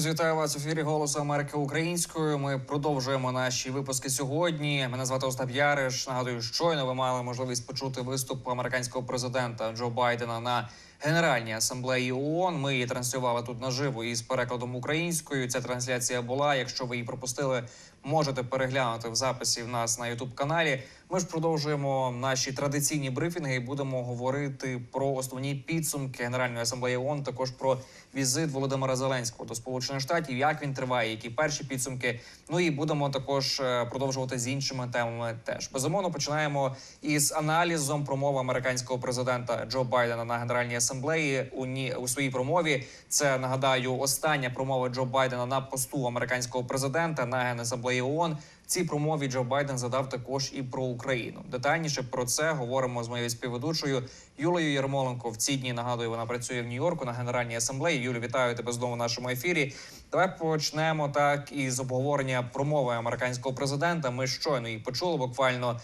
Друзі, вітаю вас в ефірі Голосу Америки українською. Ми продовжуємо наші випуски сьогодні. Мене звати Остап Яриш. Нагадую, щойно ви мали можливість почути виступ американського президента Джо Байдена на Генеральній асамблеї ООН. Ми її транслювали тут наживо із перекладом українською. Ця трансляція була. Якщо ви її пропустили, можете переглянути в записі в нас на Ютуб каналі. Ми ж продовжуємо наші традиційні брифінги і будемо говорити про основні підсумки Генеральної асамблеї ООН, також про візит Володимира Зеленського до Сполучених Штатів, як він триває, які перші підсумки. Ну і будемо також е, продовжувати з іншими темами. Теж безумовно починаємо із аналізом промови американського президента Джо Байдена на Генеральній асамблеї. У ні у своїй промові це нагадаю остання промова Джо Байдена на посту американського президента на Генасамблеї ООН. Цій промові Джо Байден задав також і про Україну. Детальніше про це говоримо з моєю співведучою Юлею Ярмоленко. В ці дні нагадую, вона працює в Нью-Йорку на Генеральній асамблеї. Юлю, вітаю тебе знову в нашому ефірі. Давай почнемо так із обговорення промови американського президента. Ми щойно її почули. Буквально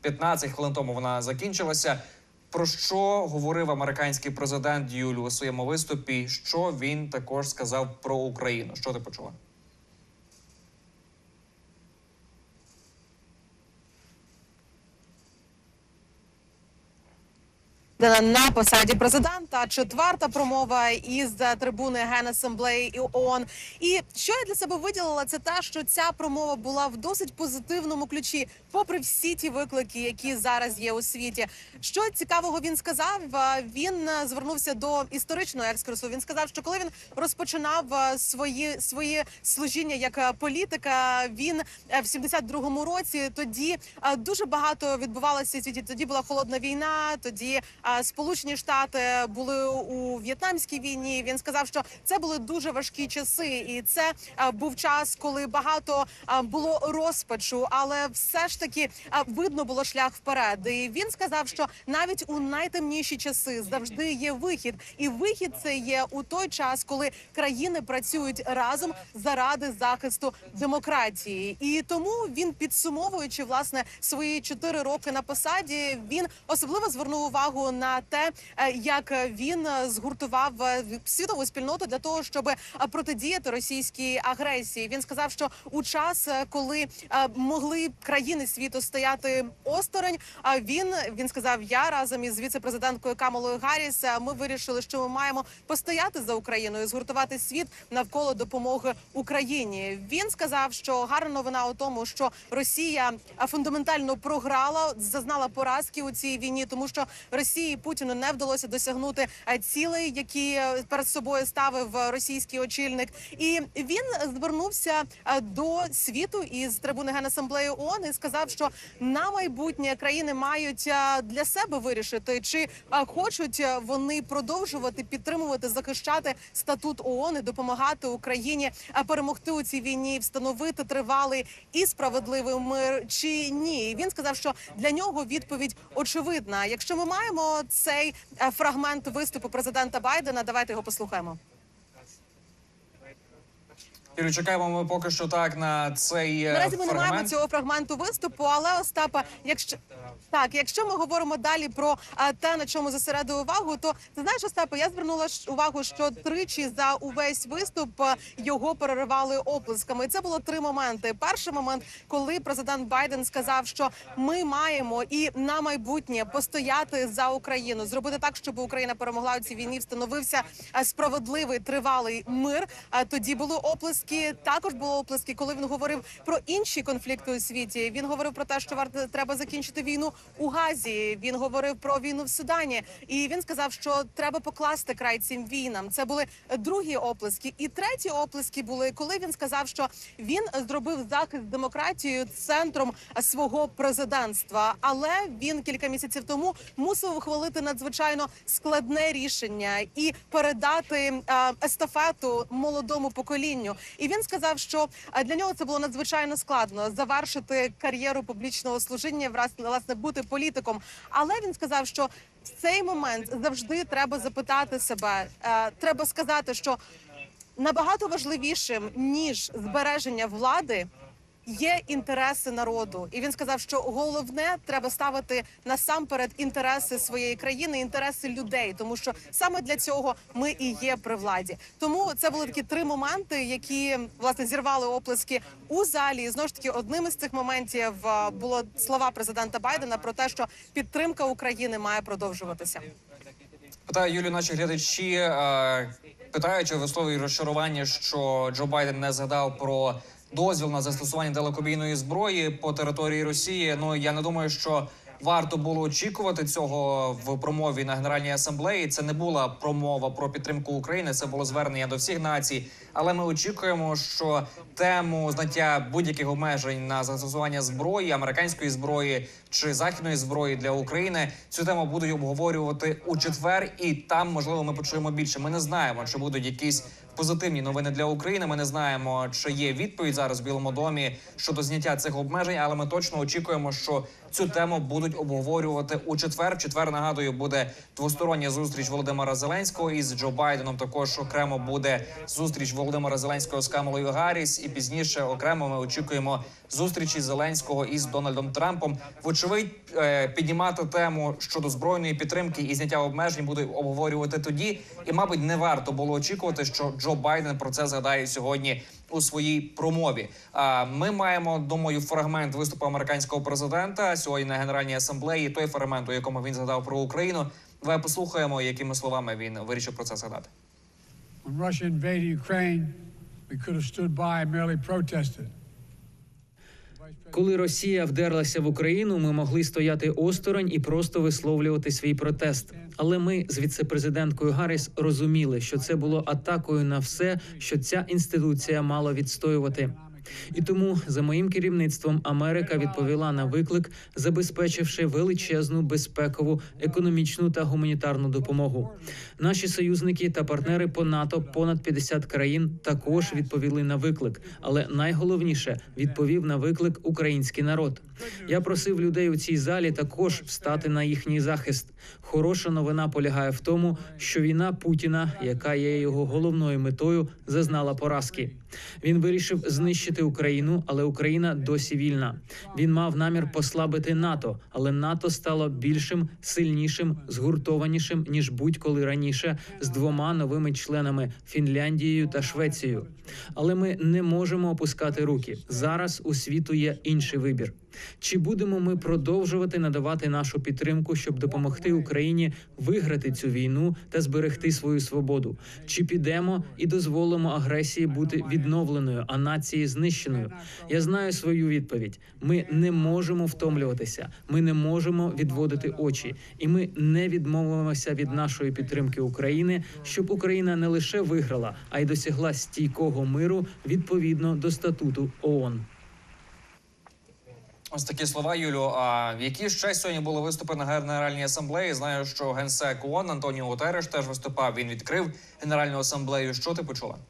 15 хвилин тому вона закінчилася. Про що говорив американський президент Юлю у своєму виступі? Що він також сказав про Україну? Що ти почула? На посаді президента. Четверта промова із е, трибуни Генасамблеї і ООН. І що я для себе виділила, це те, що ця промова була в досить позитивному ключі, попри всі ті виклики, які зараз є у світі. Що цікавого він сказав? Е, Він е, звернувся до історичного екскурсу. Він сказав, що коли він розпочинав свої свої служіння як політика, він в 72-му році тоді дуже багато відбувалося в світі. Тоді була холодна війна. Тоді Сполучені Штати були у В'єтнамській війні. Він сказав, що це були дуже важкі часи, і це е, був час, коли багато е, було розпачу, але все ж таки е, видно було шлях вперед. І він сказав, що навіть у найтемніші часи завжди є вихід, і вихід це є у той час, коли країни працюють разом заради захисту демократії. І тому він підсумовуючи власне свої чотири роки на посаді, він особливо звернув увагу на те, як він е, згуртував е, світову спільноту для того, щоб е, протидіяти російській агресії. Він сказав, що у час, коли могли країни світу стояти осторонь, а він він сказав: Я разом із віце-президенткою Камалою Гарріс, ми вирішили, що ми маємо постояти за Україною, згуртувати світ навколо допомоги Україні. Він сказав, що гарна новина у тому, що Росія фундаментально програла, зазнала поразки у цій війні, тому що Росії Путіну не вдалося досягнути е, цілей, які е, перед собою ставив е, російський очільник. І він звернувся до світу із трибуни Генасамблеї ООН і сказав, що на майбутнє країни мають для себе вирішити, чи хочуть вони продовжувати підтримувати, захищати статут ООН і допомагати Україні перемогти у цій війні, встановити тривалий і справедливий мир, чи ні. Він сказав, що для нього відповідь очевидна. Якщо ми маємо цей е, фрагмент виступу президента Байдена, давайте його послухаємо. Юлю, чекаємо ми поки що так на цей е, Наразі ми не маємо цього фрагменту виступу, але Остапа, якщо так, якщо ми говоримо далі про а, те, на чому зосередив увагу, то ти знаєш, Остапа, я звернула увагу, що тричі за увесь виступ його переривали оплесками. І Це було три моменти. Перший момент, коли президент Байден сказав, що ми маємо і на майбутнє постояти за Україну, зробити так, щоб Україна перемогла у цій війні, встановився справедливий тривалий мир. А тоді були оплески. Також були оплески, коли він говорив про інші конфлікти у світі. Він говорив про те, що варто треба закінчити війну у Газі. Він говорив про війну в Судані, і він сказав, що треба покласти край цим війнам. Це були другі оплески. І треті оплески були, коли він сказав, що він зробив захист демократії центром свого президентства. Але він кілька місяців тому мусив ухвалити надзвичайно складне рішення і передати е, естафету молодому поколінню. І він сказав, що е, для нього це було надзвичайно складно завершити кар'єру публічного служіння, власне бути політиком. Але він сказав, що в цей момент завжди треба запитати себе. е, Треба сказати, що набагато важливішим ніж збереження влади є інтереси народу, і він сказав, що головне треба ставити насамперед інтереси своєї країни, інтереси людей, тому що саме для цього ми і є при владі. Тому це були такі три моменти, які власне зірвали оплески у залі. І знову ж таки, одним із цих моментів а, було слова президента Байдена про те, що підтримка України має продовжуватися. Питаю Юлію, наші глядачі е, питають висловлюють розчарування, що Джо Байден не згадав про дозвіл на застосування далекобійної зброї по території Росії. Ну я не думаю, що варто було очікувати цього в промові на генеральній асамблеї. Це не була промова про підтримку України. Це було звернення до всіх націй. Але ми очікуємо, що тему зняття будь-яких обмежень на застосування зброї, американської зброї чи західної зброї для України цю тему будуть обговорювати у четвер, і там можливо ми почуємо більше. Ми не знаємо, чи будуть якісь позитивні новини для України. Ми не знаємо, чи є відповідь зараз в Білому домі щодо зняття цих обмежень, але ми точно очікуємо, що цю тему будуть обговорювати у четвер. В четвер нагадую, буде двостороння зустріч Володимира Зеленського із Джо Байденом. Також окремо буде зустріч Володимира Зеленського з Камалою Гарріс. І пізніше окремо ми очікуємо зустрічі Зеленського із Дональдом Трампом. Вочевидь, е, піднімати тему щодо збройної підтримки і зняття обмежень будуть обговорювати тоді. І, мабуть, не варто було очікувати, що Джо Байден про це згадає сьогодні у своїй промові. Ми маємо думаю фрагмент виступу американського президента сьогодні на генеральній асамблеї. Той фрагмент, у якому він згадав про Україну. Давай послухаємо, якими словами він вирішив про це згадати. When Russia invaded Ukraine, we could have stood by and merely protested. Коли Росія вдерлася в Україну, ми могли стояти осторонь і просто висловлювати свій протест. Але ми з віцепрезиденткою Гарріс розуміли, що це було атакою на все, що ця інституція мала відстоювати. І тому за моїм керівництвом Америка відповіла на виклик, забезпечивши величезну безпекову, економічну та гуманітарну допомогу. Наші союзники та партнери по НАТО, понад 50 країн, також відповіли на виклик. Але найголовніше відповів на виклик український народ. Я просив людей у цій залі також встати на їхній захист. Хороша новина полягає в тому, що війна Путіна, яка є його головною метою, зазнала поразки. Він вирішив знищити Україну, але Україна досі вільна. Він мав намір послабити НАТО, але НАТО стало більшим, сильнішим, згуртованішим ніж будь-коли раніше з двома новими членами Фінляндією та Швецією. Але ми не можемо опускати руки. Зараз у світу є інший вибір. Чи будемо ми продовжувати надавати нашу підтримку, щоб допомогти Україні виграти цю війну та зберегти свою свободу? Чи підемо і дозволимо агресії бути відновленою, а нації знищеною? Я знаю свою відповідь. Ми не можемо втомлюватися, ми не можемо відводити очі, і ми не відмовимося від нашої підтримки України, щоб Україна не лише виграла, а й досягла стійкого миру відповідно до статуту ООН. Ось такі слова, Юлю. А які ще сьогодні були виступи на генеральній асамблеї? Знаю, що генсек ООН Антоніо Утереш теж виступав. Він відкрив генеральну асамблею. Що ти почула? Та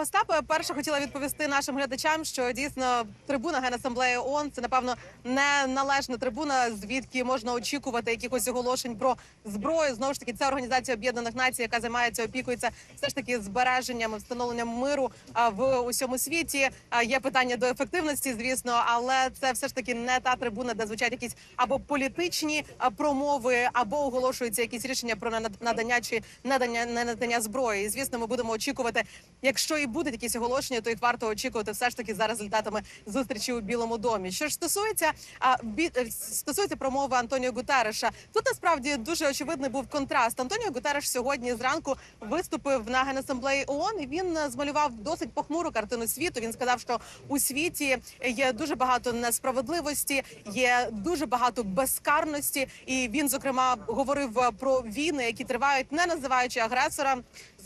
Остапе, перше хотіла відповісти нашим глядачам, що дійсно трибуна Генасамблеї ООН – це напевно не належна трибуна, звідки можна очікувати якихось оголошень про зброю. Знову ж таки, це організація Об'єднаних Націй, яка займається опікується все ж таки збереженням встановленням миру в усьому світі. Є питання до ефективності, звісно, але це все ж таки не та трибуна, де звучать якісь або політичні промови, або оголошуються якісь рішення про надання чи надання не надання зброї. І звісно, ми будемо очікувати, якщо і будуть якісь оголошення, то їх варто очікувати все ж таки за результатами зустрічі у Білому домі. Що ж стосується а, бі, е, стосується промови Антоніо Гутереша, тут насправді дуже очевидний був контраст. Антоніо Гутереш сьогодні зранку виступив на генасамблеї ООН і він е, змалював досить похмуру картину світу. Він сказав, що у світі є дуже багато несправедливості, є дуже багато безкарності, і він зокрема говорив е, про війни, які тривають, не називаючи агресора,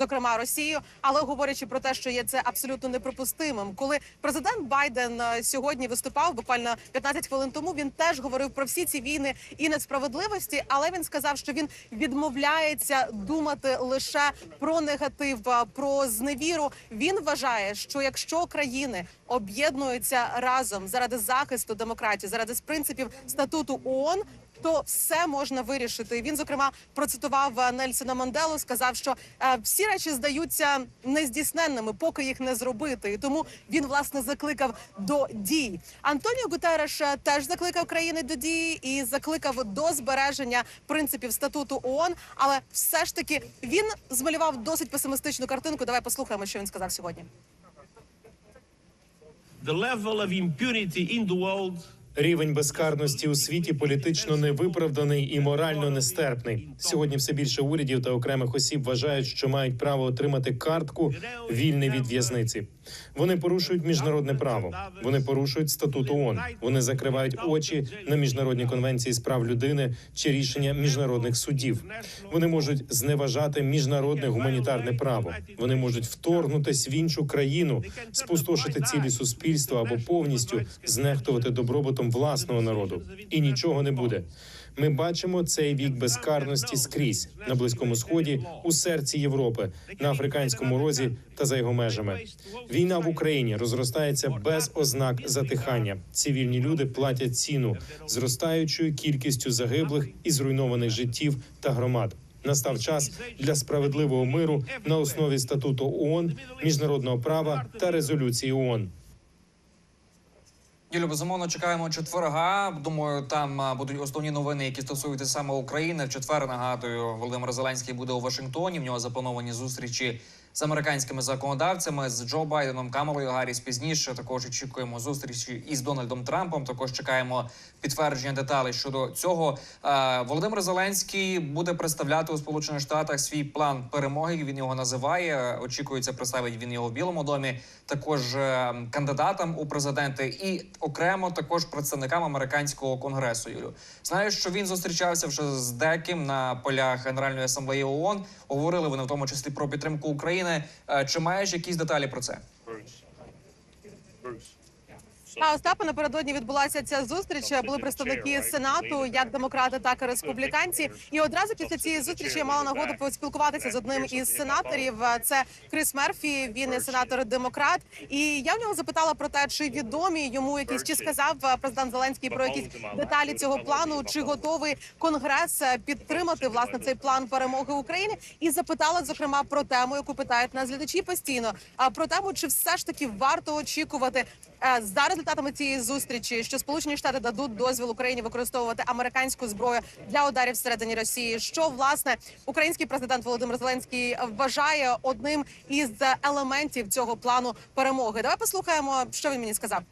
зокрема Росію, але говорячи про те, що є це абсолютно неприпустимим. Коли президент Байден е, сьогодні виступав буквально 15 хвилин тому, він теж говорив про всі ці війни і несправедливості, але він сказав, що він відмовляється думати лише про негатив, е, про зневіру. Він вважає, що якщо країни об'єднуються разом заради захисту демократії, заради принципів статуту ООН, то все можна вирішити. Він зокрема процитував е, Нельсона Манделу, сказав, що е, всі речі здаються нездійсненними, поки їх не зробити. І тому він власне закликав до дій. Антоніо Гутереш е, теж закликав країни до дії і закликав до збереження принципів статуту ООН. Але все ж таки він змалював досить песимістичну картинку. Давай послухаємо, що він сказав сьогодні. the level of impunity in the world Рівень безкарності у світі політично невиправданий і морально нестерпний. Сьогодні все більше урядів та окремих осіб вважають, що мають право отримати картку вільний від в'язниці. Вони порушують міжнародне право. Вони порушують статут ООН. Вони закривають очі на міжнародні конвенції з прав людини чи рішення міжнародних судів. Вони можуть зневажати міжнародне гуманітарне право. Вони можуть вторгнутись в іншу країну, спустошити цілі суспільства або повністю знехтувати добробутом власного народу. І нічого не буде. Ми бачимо цей вік безкарності скрізь на близькому сході, у серці Європи, на африканському розі та за його межами. Війна в Україні розростається без ознак затихання. Цивільні люди платять ціну зростаючою кількістю загиблих і зруйнованих життів та громад. Настав час для справедливого миру на основі статуту ООН, міжнародного права та резолюції ООН. Юлю, безумовно, чекаємо четверга. Думаю, там будуть основні новини, які стосуються саме України. В четвер нагадую, Володимир Зеленський буде у Вашингтоні. В нього заплановані зустрічі з американськими законодавцями з Джо Байденом, Камалою Гарріс. Пізніше також очікуємо зустрічі із Дональдом Трампом. Також чекаємо підтвердження деталей щодо цього. Володимир Зеленський буде представляти у Сполучених Штатах свій план перемоги. Він його називає. Очікується, представить він його в Білому домі. Також е, кандидатам у президенти і окремо також представникам американського конгресу. Юлю знаю, що він зустрічався вже з деким на полях Генеральної асамблеї ООН. Говорили вони в тому числі про підтримку України. Е, Чи маєш якісь деталі про це? А Остапа напередодні відбулася ця зустріч. Були представники сенату, як демократи, так і республіканці. І одразу після цієї зустрічі я мала нагоду поспілкуватися з одним із сенаторів. Це Крис Мерфі. Він сенатор демократ. І я в нього запитала про те, чи відомі йому якісь чи сказав президент Зеленський про якісь деталі цього плану, чи готовий конгрес підтримати власне цей план перемоги України. І запитала зокрема про тему, яку питають нас глядачі постійно. А про тему, чи все ж таки варто очікувати за результатами цієї зустрічі, що Сполучені Штати дадуть дозвіл Україні використовувати американську зброю для ударів всередині Росії. Що власне український президент Володимир Зеленський вважає одним із елементів цього плану перемоги? Давай послухаємо, що він мені сказав.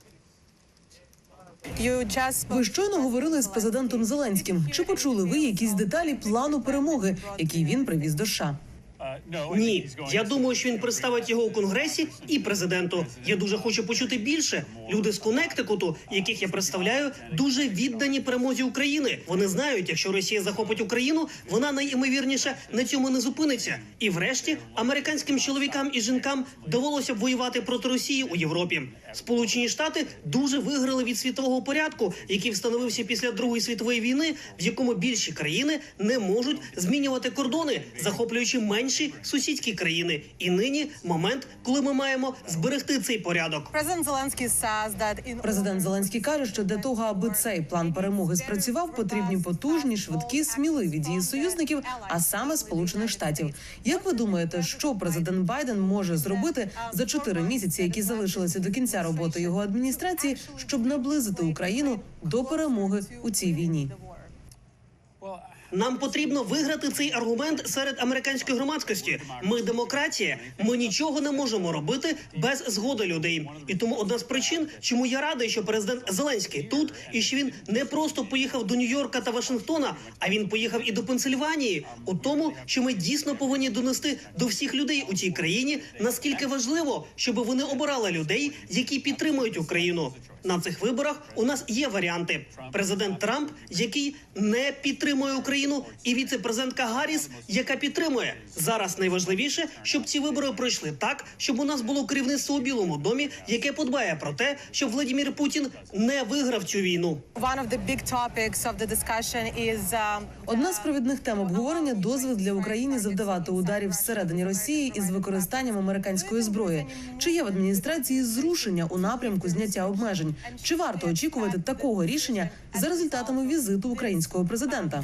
Ви щойно говорили з президентом Зеленським. Чи почули ви якісь деталі плану перемоги, який він привіз до США? Ні, я думаю, що він представить його у конгресі і президенту. Я дуже хочу почути більше. Люди з Коннектикуту, яких я представляю, дуже віддані перемозі України. Вони знають, якщо Росія захопить Україну, вона найімовірніше на цьому не зупиниться. І врешті американським чоловікам і жінкам довелося б воювати проти Росії у Європі. Сполучені Штати дуже виграли від світового порядку, який встановився після Другої світової війни, в якому більші країни не можуть змінювати кордони, захоплюючи менші сусідські країни. І нині момент, коли ми маємо зберегти цей порядок. Президент Зеленський Президент Зеленський каже, що для того, аби цей план перемоги спрацював, потрібні потужні, швидкі, сміливі дії союзників, а саме Сполучених Штатів. Як ви думаєте, що президент Байден може зробити за чотири місяці, які залишилися до кінця роботи його адміністрації, щоб наблизити Україну до перемоги у цій війні? Нам потрібно виграти цей аргумент серед американської громадськості. Ми демократія. Ми нічого не можемо робити без згоди людей. І тому одна з причин, чому я радий, що президент Зеленський тут і що він не просто поїхав до Нью-Йорка та Вашингтона, а він поїхав і до Пенсильванії. У тому, що ми дійсно повинні донести до всіх людей у цій країні, наскільки важливо, щоб вони обирали людей, які підтримують Україну. На цих виборах у нас є варіанти: президент Трамп, який не підтримує Україну, і віце-президентка Гарріс, яка підтримує. Зараз найважливіше, щоб ці вибори пройшли так, щоб у нас було керівництво у Білому домі, яке подбає про те, щоб Владимир Путін не виграв цю війну. um, Одна з провідних тем обговорення дозвіл для України завдавати ударів всередині Росії із використанням американської зброї. Чи є в адміністрації зрушення у напрямку зняття обмежень обмежень. Чи варто очікувати такого рішення за результатами візиту українського президента?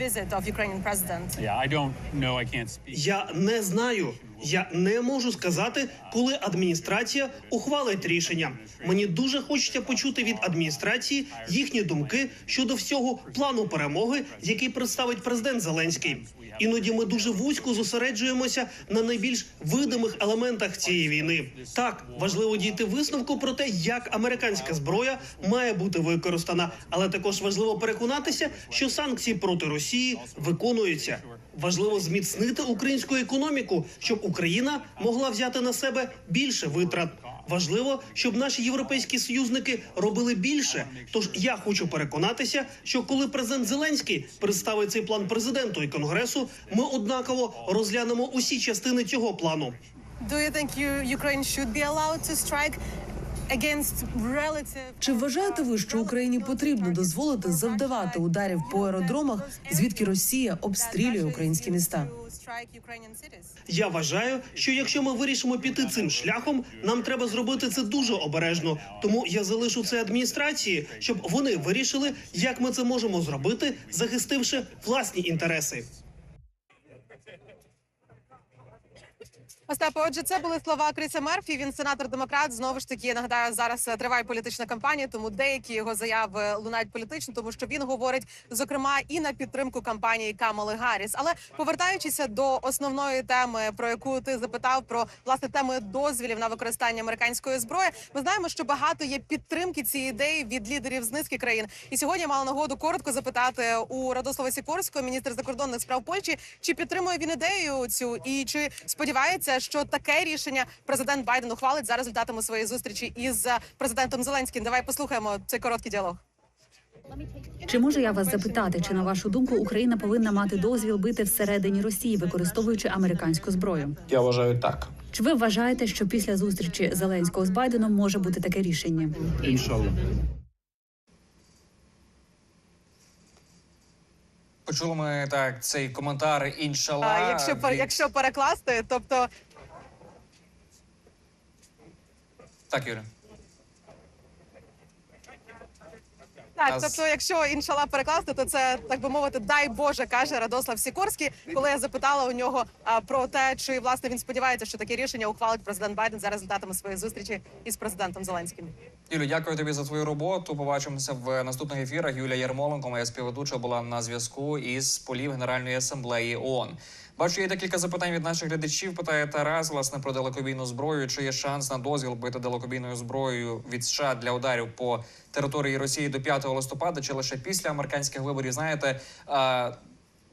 Я не знаю. Я не можу сказати, коли адміністрація ухвалить рішення. Мені дуже хочеться почути від адміністрації їхні думки щодо всього плану перемоги, який представить президент Зеленський. Іноді ми дуже вузько зосереджуємося на найбільш видимих елементах цієї війни. Так важливо дійти висновку про те, як американська зброя має бути використана, але також важливо переконатися, що санкції проти Росії виконуються. Важливо зміцнити українську економіку, щоб Україна могла взяти на себе більше витрат. Важливо, щоб наші європейські союзники робили більше. Тож я хочу переконатися, що коли президент Зеленський представить цей план президенту і конгресу, ми однаково розглянемо усі частини цього плану. Do you think you, Ukraine should be allowed to strike. Чи вважаєте ви, що Україні потрібно дозволити завдавати ударів по аеродромах, звідки Росія обстрілює українські міста? Я вважаю, що якщо ми вирішимо піти цим шляхом, нам треба зробити це дуже обережно. Тому я залишу це адміністрації, щоб вони вирішили, як ми це можемо зробити, захистивши власні інтереси. Остапе, отже, це були слова Криса Мерфі. Він сенатор демократ. Знову ж таки, я нагадаю, зараз е, триває політична кампанія, тому деякі його заяви лунають політично, тому що він говорить зокрема і на підтримку кампанії Камали Гарріс. Але повертаючися до основної теми, про яку ти запитав, про власне теми дозвілів на використання американської зброї, ми знаємо, що багато є підтримки цієї ідеї від лідерів з низки країн. І сьогодні я мала нагоду коротко запитати у Радослава Сікорського, міністр закордонних справ Польщі, чи підтримує він ідею цю, і чи сподівається, що таке рішення президент Байден ухвалить за результатами своєї зустрічі із е, президентом Зеленським. Давай послухаємо цей короткий діалог. Чи можу я вас запитати, чи на вашу думку Україна повинна мати дозвіл бити всередині Росії, використовуючи американську зброю? Я вважаю так. Чи ви вважаєте, що після зустрічі Зеленського з Байденом може бути таке рішення? Іншалла. Почули ми так цей коментар іншала. А якщо якщо перекласти, тобто так, Юля. Так, тобто, якщо іншала перекласти, то це так би мовити, дай Боже, каже Радослав Сікорський, коли я запитала у нього а, про те, чи власне він сподівається, що таке рішення ухвалить президент Байден за результатами своєї зустрічі із президентом Зеленським. Юлю, дякую тобі за твою роботу. Побачимося в наступних ефірах. Юлія Ярмоленко, моя співведуча, була на зв'язку із полів Генеральної асамблеї ООН. Бачу, є декілька запитань від наших глядачів. Питає Тарас власне про далекобійну зброю. Чи є шанс на дозвіл бити далекобійною зброєю від США для ударів по території Росії до 5 листопада, чи лише після американських виборів? Знаєте.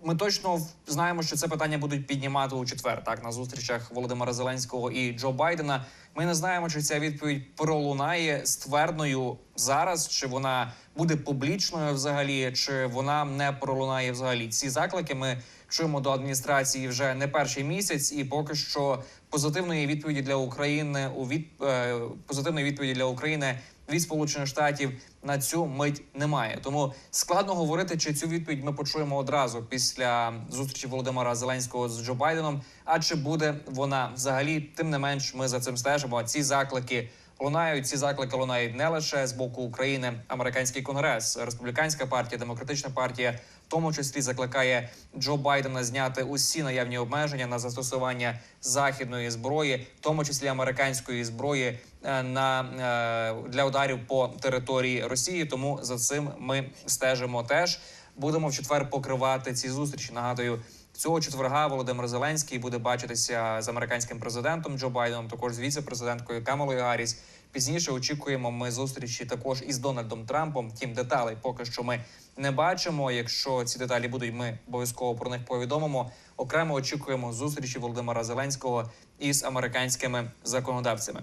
Ми точно знаємо, що це питання будуть піднімати у четвер, так на зустрічах Володимира Зеленського і Джо Байдена. Ми не знаємо, чи ця відповідь пролунає ствердною зараз, чи вона буде публічною взагалі, чи вона не пролунає взагалі. Ці заклики ми чуємо до адміністрації вже не перший місяць, і поки що позитивної відповіді для України у від е, позитивної відповіді для України від Сполучених Штатів на цю мить немає. Тому складно говорити, чи цю відповідь ми почуємо одразу після зустрічі Володимира Зеленського з Джо Байденом. А чи буде вона взагалі? Тим не менш, ми за цим стежимо. Ці заклики лунають. Ці заклики лунають не лише з боку України, американський конгрес, республіканська партія, демократична партія. В тому числі закликає Джо Байдена зняти усі наявні обмеження на застосування західної зброї, в тому числі американської зброї, е, на е, для ударів по території Росії. Тому за цим ми стежимо теж. Будемо в четвер покривати ці зустрічі. Нагадую, цього четверга Володимир Зеленський буде бачитися з американським президентом Джо Байденом, також з віце-президенткою Камалою Гарріс. Пізніше очікуємо ми зустрічі також із Дональдом Трампом. Тім деталей поки що ми не бачимо. Якщо ці деталі будуть, ми обов'язково про них повідомимо. Окремо очікуємо зустрічі Володимира Зеленського із американськими законодавцями.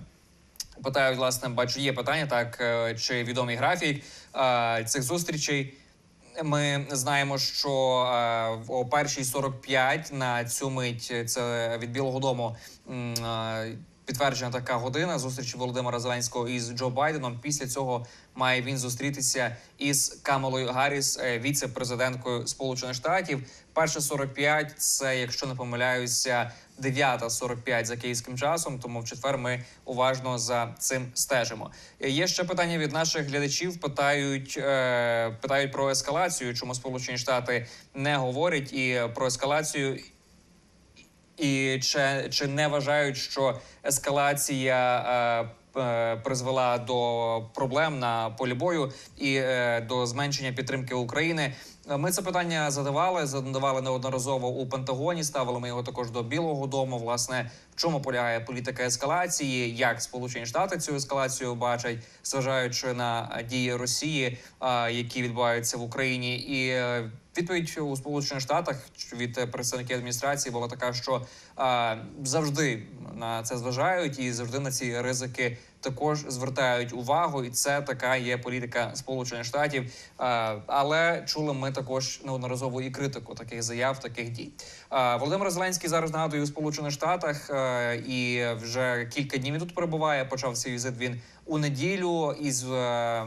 Питаю, власне, бачу, є питання так, е, чи відомий графік е, цих зустрічей. Ми знаємо, що е, о першій 45 на цю мить це від Білого Дому підтверджена така година зустрічі Володимира Зеленського із Джо Байденом. Після цього має він зустрітися із Камалою Гарріс, е, віце-президенткою Сполучених Штатів. Перше 45 – це, якщо не помиляюся, 9.45 за київським часом. Тому в четвер ми уважно за цим стежимо. Е, Є ще питання від наших глядачів. Питають, е, питають про ескалацію, чому Сполучені Штати не говорять і про ескалацію. І чи, чи не вважають, що ескалація е, е, призвела до проблем на полі бою і е, до зменшення підтримки України? Ми це питання задавали, задавали неодноразово у Пентагоні. Ставили ми його також до Білого Дому. Власне, чому полягає політика ескалації? Як Сполучені Штати цю ескалацію бачать, зважаючи на дії Росії, які відбуваються в Україні, і е, відповідь у Сполучених Штатах від представників адміністрації була така, що завжди на це зважають і завжди на ці ризики також звертають увагу, і це така є політика Сполучених Штатів. Але чули ми також неодноразово і критику таких заяв, таких дій. Е, Володимир Зеленський зараз нагадую у Сполучених Штатах е, і вже кілька днів тут перебуває. Почав свій візит він у неділю із е,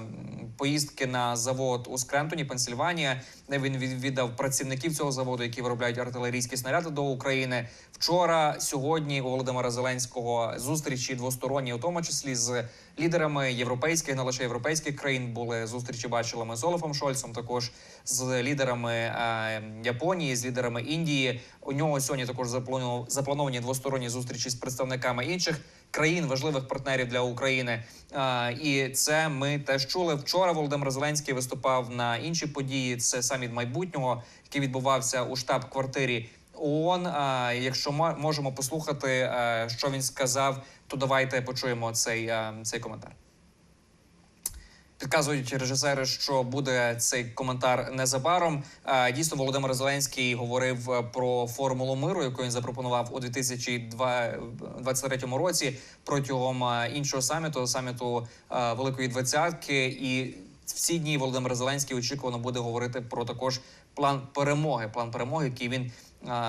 поїздки на завод у Скрентоні, Пенсильванія, він від- віддав працівників цього заводу, які виробляють артилерійські снаряди до України. Вчора, сьогодні у Володимира Зеленського зустрічі двосторонні, у тому числі з лідерами європейських, не лише європейських країн, були зустрічі. Бачили ми з Олафом Шольцем, також з лідерами е, Японії, з лідерами Індії. У нього сьогодні також запланов- заплановані двосторонні зустрічі з представниками інших країн, важливих партнерів для України. І це ми теж чули. Вчора Володимир Зеленський виступав на інші події. Це саміт майбутнього, який відбувався у штаб-квартирі ООН. Якщо мо- можемо послухати, е, що він сказав, то давайте почуємо цей, е, цей коментар. Підказують режисери, що буде цей коментар незабаром. Е, Дійсно, Володимир Зеленський говорив про формулу миру, яку він запропонував у 2023 році протягом е, іншого саміту, саміту е, Великої Двадцятки. І в ці дні Володимир Зеленський очікувано буде говорити про також план перемоги. План перемоги, який він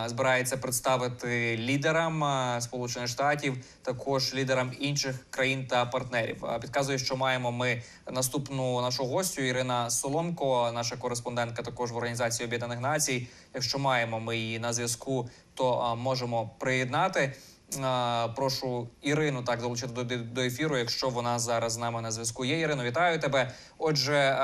збирається представити лідерам Сполучених Штатів, також лідерам інших країн та партнерів. Підказує, що маємо ми наступну нашу гостю Ірина Соломко, наша кореспондентка, також в організації Об'єднаних Націй. Якщо маємо ми її на зв'язку, то можемо приєднати. Прошу Ірину так долучити до, до ефіру, якщо вона зараз з нами на зв'язку. Є Ірино, вітаю тебе. Отже,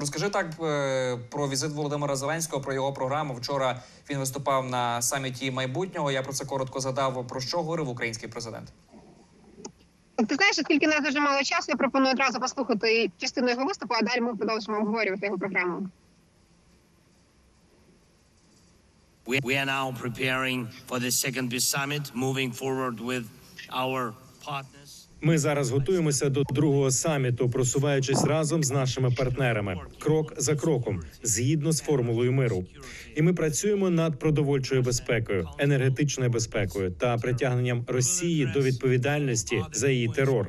розкажи так е, про візит Володимира Зеленського, про його програму. Вчора він виступав на саміті майбутнього. Я про це коротко задав. Про що говорив український президент? Ти знаєш, оскільки нас дуже мало часу, я пропоную одразу послухати частину його виступу, а далі ми продовжимо обговорювати його програму. We, we are now preparing for the second peace summit, moving forward with our partners. Ми зараз готуємося до другого саміту, просуваючись разом з нашими партнерами, крок за кроком, згідно з формулою миру. І ми працюємо над продовольчою безпекою, енергетичною безпекою та притягненням Росії до відповідальності за її терор.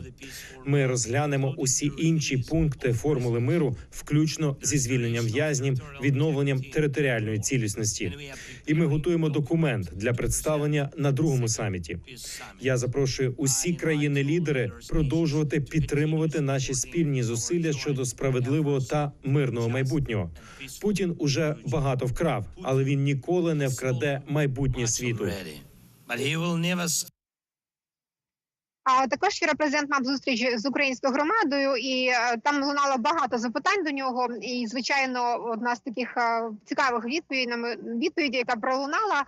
Ми розглянемо усі інші пункти формули миру, включно зі звільненням в'язнів, відновленням територіальної цілісності. І ми готуємо документ для представлення на другому саміті. Я запрошую усі країни-лідери продовжувати підтримувати наші спільні зусилля щодо справедливого та мирного майбутнього. Путін уже багато вкрав, але він ніколи не вкраде майбутнє світу. Також вчора президент мав зустріч з українською громадою, і е, там лунало багато запитань до нього. І звичайно, одна з таких е, цікавих відповідей відповіді, яка пролунала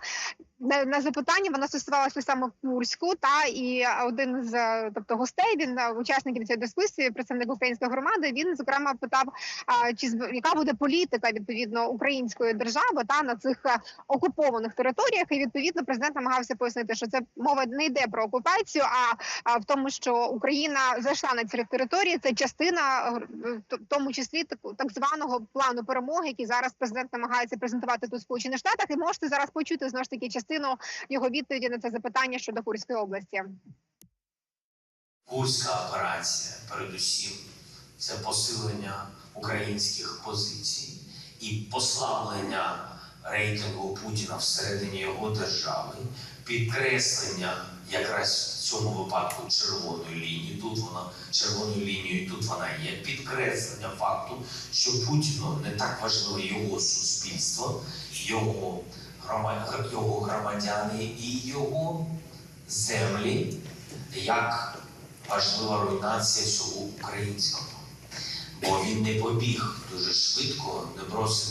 на, на запитання, вона стосувалася саме Курську. Та і один з е, тобто гостей, він е, учасників цієї дискусії, представник української громади. Він зокрема питав, а, чи яка буде політика відповідно української держави та на цих е, окупованих територіях. І відповідно президент намагався пояснити, що це мова не йде про окупацію, а, а в тому, що Україна зайшла на ці території. Це частина, е, в тому числі так, так званого плану перемоги, який зараз президент намагається презентувати тут в Сполучених Штатах. І можете зараз почути знову ж таки частину його відповіді на це запитання щодо Курської області. Курська операція, передусім, це посилення українських позицій і послаблення рейтингу Путіна всередині його держави, підкреслення якраз в цьому випадку червоною лінією. Тут вона червоною лінією, тут вона є підкреслення факту, що Путіну не так важливо його суспільство, його його громадяни і його землі, як важлива руйнація всього українського. Бо він не побіг дуже швидко, не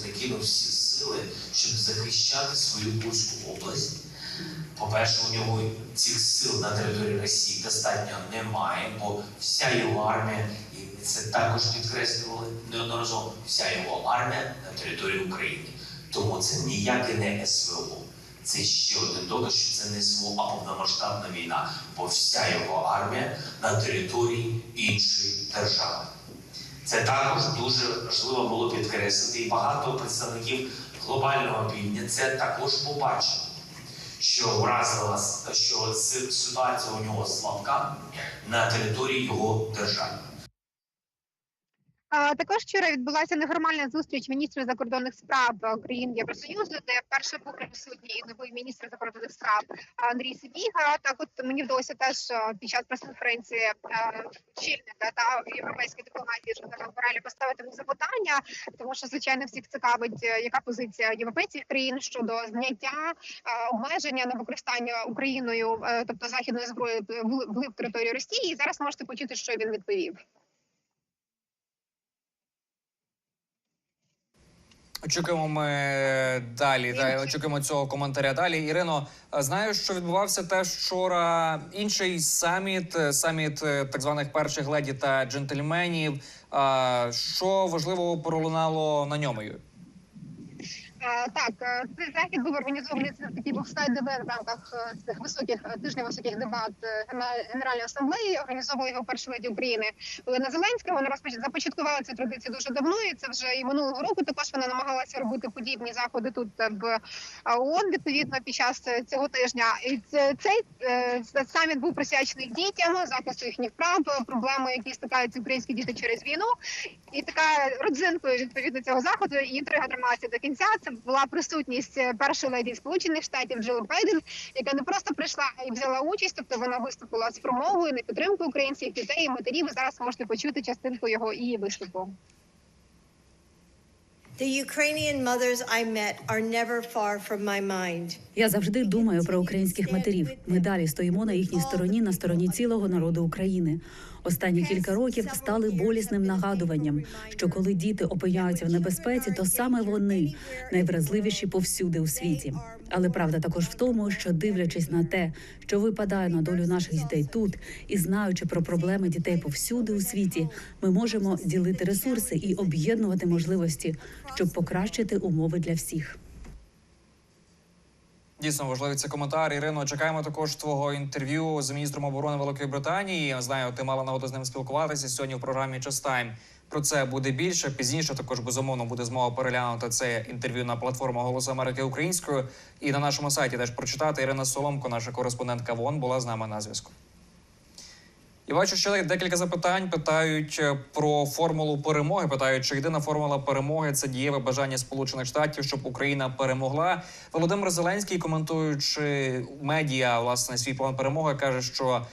не кинув всі сили, щоб захищати свою Курську область. По-перше, у нього цих сил на території Росії достатньо немає, бо вся його армія, і це також підкреслювали неодноразово, вся його армія на території України. Тому це ніяке не СВО. Це ще один доказ, що це не СВО, а повномасштабна війна, бо вся його армія на території іншої держави. Це також дуже важливо було підкреслити, і багато представників глобального півдня це також побачили, що вразила що ситуація у нього слабка на території його держави. Також вчора відбулася неформальна зустріч міністрів закордонних справ е, країн Євросоюзу, де вперше був присутній новий міністр закордонних справ Андрій Сибіга. Так, от мені вдалося теж е, під час прес-конференції е, очільника та європейської дипломатії Жозефа Бореля поставити йому запитання, тому що звичайно всіх цікавить, е, яка позиція європейських країн щодо зняття е, обмеження на використання Україною, е, тобто західної зброї е, вглиб території Росії. І зараз можете почути, що він відповів. Очікуємо ми далі. далі очікуємо цього коментаря. Далі Ірино, е, знаю, що відбувався теж вчора інший саміт, е, саміт е, так званих перших леді та джентльменів. Що важливого пролунало на ньому? Е, Так, е, цей захід був організований це такий ДВ в рамках е, цих високих тижня високих дебат Гена- Генеральної асамблеї. Організовувала його перша леді України Олена Зеленська. Вона розпоч... започаткувала цю традицію дуже давно. І це вже і минулого року. Також вона намагалася робити подібні заходи тут в ООН, відповідно під час цього тижня. І цей саміт був присвячений дітям, захисту їхніх прав, проблеми, які стикаються українські діти через війну. І така родзинкою відповідно цього заходу і інтрига трималася до кінця. Це була присутність е, першої леді Сполучених Штатів Джил Байден, яка не просто прийшла й взяла участь, тобто вона виступила з промовою на підтримку українських дітей і матерів. Ви зараз можете почути частинку його її виступу. The Ukrainian mothers I met are never far from my mind. Я завжди думаю про українських матерів. Ми далі стоїмо на їхній стороні, на стороні цілого народу України. Останні кілька років стали болісним нагадуванням, що коли діти опиняються в небезпеці, то саме вони найвразливіші повсюди у світі. Але правда також в тому, що дивлячись на те, що випадає на долю наших дітей тут, і знаючи про проблеми дітей повсюди у світі, ми можемо ділити ресурси і об'єднувати можливості, щоб покращити умови для всіх. Дійсно важливий це коментар. Ірино, чекаємо також твого інтерв'ю з міністром оборони Великої Британії. Я знаю, ти мала нагоду з ним спілкуватися сьогодні в програмі Частайм Про це буде більше. Пізніше також безумовно буде змога переглянути це інтерв'ю на платформу Голос Америки українською і на нашому сайті теж прочитати. Ірина Соломко, наша кореспондентка ВОН, була з нами на зв'язку. Я бачу ще декілька запитань. Питають е, про формулу перемоги. Питають, чи єдина формула перемоги це дієве бажання Сполучених Штатів, щоб Україна перемогла. Володимир Зеленський, коментуючи медіа, власне свій план перемоги, каже, що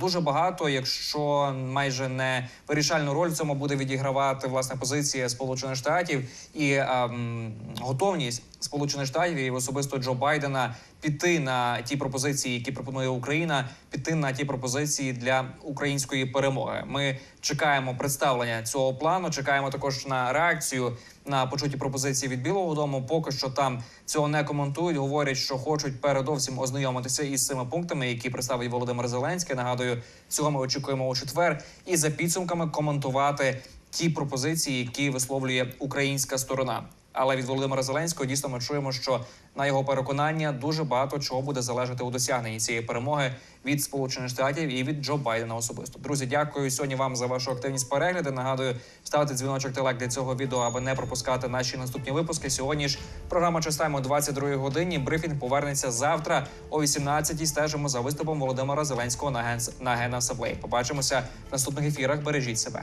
дуже багато, якщо майже не вирішальну роль в цьому буде відігравати власне позиція Сполучених Штатів і а, м, готовність Сполучених Штатів і особисто Джо Байдена піти на ті пропозиції, які пропонує Україна, піти на ті пропозиції для української перемоги. Ми чекаємо представлення цього плану. Чекаємо також на реакцію на почуті пропозиції від Білого Дому. Поки що там цього не коментують. Говорять, що хочуть передовсім ознайомитися із цими пунктами, які представить Володимир Зеленський. Нагадую, цього ми очікуємо у четвер, і за підсумками коментувати ті пропозиції, які висловлює українська сторона. Але від Володимира Зеленського дійсно ми чуємо, що на його переконання дуже багато чого буде залежати у досягненні цієї перемоги від Сполучених Штатів і від Джо Байдена особисто. Друзі, дякую сьогодні вам за вашу активність перегляди. Нагадую, ставте дзвіночок та лайк для цього відео, аби не пропускати наші наступні випуски. Сьогодні ж програма «Чистаємо» о 22 годині. Брифінг повернеться завтра о 18-й. Стежимо за виступом Володимира Зеленського на Генс на Генасаблей. Побачимося в наступних ефірах. Бережіть себе.